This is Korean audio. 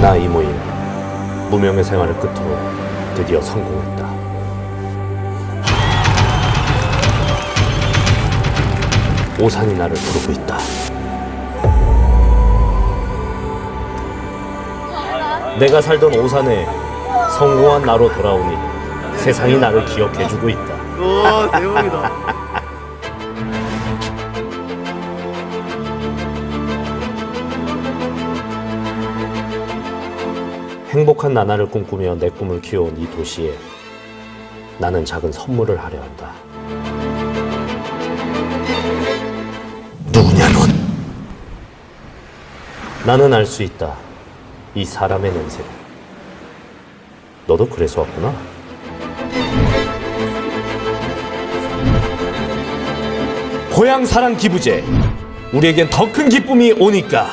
나 이모임 무명의 생활을 끝으로 드디어 성공했다. 오산이 나를 부르고 있다. 내가 살던 오산에 성공한 나로 돌아오니 세상이 나를 기억해주고 있다. 와 대박이다. 행복한 나날을 꿈꾸며 내 꿈을 키워온 이 도시에 나는 작은 선물을 하려 한다. 누구냐 넌? 나는 알 수 있다. 이 사람의 냄새. 너도 그래서 왔구나. 고향 사랑 기부제. 우리에겐 더 큰 기쁨이 오니까.